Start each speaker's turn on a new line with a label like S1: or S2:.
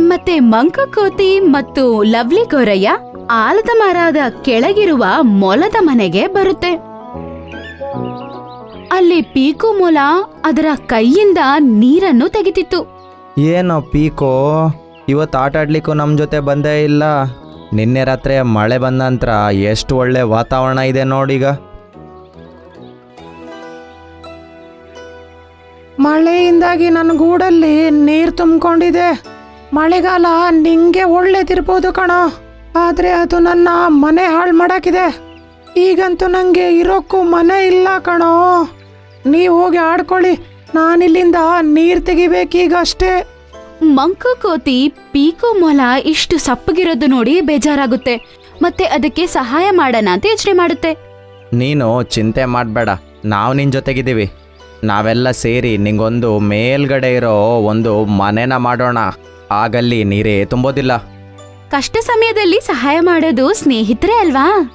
S1: ಮತ್ತೆ ಮಂಕಕೋತಿ ಮತ್ತು ಲವ್ಲಿ ಗೊರಯ್ಯ ಆಲದ ಮರದ ಕೆಳಗಿರುವ ಮೊಲದ ಮನೆಗೆ ಬರುತ್ತೆ. ಅಲ್ಲಿ ಪೀಕು ಮೊಲ ಅದರ ಕೈಯಿಂದ ನೀರನ್ನು ತೆಗಿತಿತ್ತು
S2: ಏನೋ ಪೀಕೋ ಇವತ್ತು ಆಟ ಆಡ್ಲಿಕ್ಕೂ ನಮ್ಮ ಜೊತೆ ಬಂದೇ ಇಲ್ಲ. ನಿನ್ನೆ ರಾತ್ರಿ ಮಳೆ ಬಂದ ನಂತರ ಎಷ್ಟು ಒಳ್ಳೆ ವಾತಾವರಣ ಇದೆ ನೋಡೀಗ.
S3: ಮಳೆಯಿಂದಾಗಿ ನನ್ನ ಗೂಡಲ್ಲಿ ನೀರು ತುಂಬಿಕೊಂಡಿದೆ. ಮಳೆಗಾಲ ನಿಂಗೆ ಒಳ್ಳೇದಿರ್ಬೋದು ಕಣೋ. ಆದ್ರೆ ಅದು ನನ್ನ ಮನೆ ಹಾಳು ಮಾಡಾಕಿದೆ ಈಗಂತೂ ನಂಗೆ ಇರೋಕ್ಕೂ ಮನೆ ಇಲ್ಲ ಕಣೋ. ನೀವು ಹೋಗಿ ಆಡ್ಕೊಳ್ಳಿ. ನಾನಿಲ್ಲಿಂದ ನೀರು ತೆಗಿಬೇಕೀಗ ಅಷ್ಟೇ
S1: ಮಂಕ ಕೋತಿ ಪೀಕು ಮೊಲ ಇಷ್ಟು ಸಪ್ಪಗಿರೋದು ನೋಡಿ ಬೇಜಾರಾಗುತ್ತೆ. ಮತ್ತೆ ಅದಕ್ಕೆ ಸಹಾಯ ಮಾಡೋಣ ಅಂತ ಯೋಚನೆ ಮಾಡುತ್ತೆ.
S2: ನೀನು ಚಿಂತೆ ಮಾಡಬೇಡ. ನಾವು ನಿನ್ನ ಜೊತೆಗಿದ್ದೀವಿ. ನಾವೆಲ್ಲ ಸೇರಿ ನಿಂಗೊಂದು ಮೇಲ್ಗಡೆ ಇರೋ ಒಂದು ಮನೆನ ಮಾಡೋಣ. ಆಗಲ್ಲಿ ನೀರೇ ತುಂಬೋದಿಲ್ಲ.
S1: ಕಷ್ಟ ಸಮಯದಲ್ಲಿ ಸಹಾಯ ಮಾಡೋದು ಸ್ನೇಹಿತರೇ ಅಲ್ವಾ?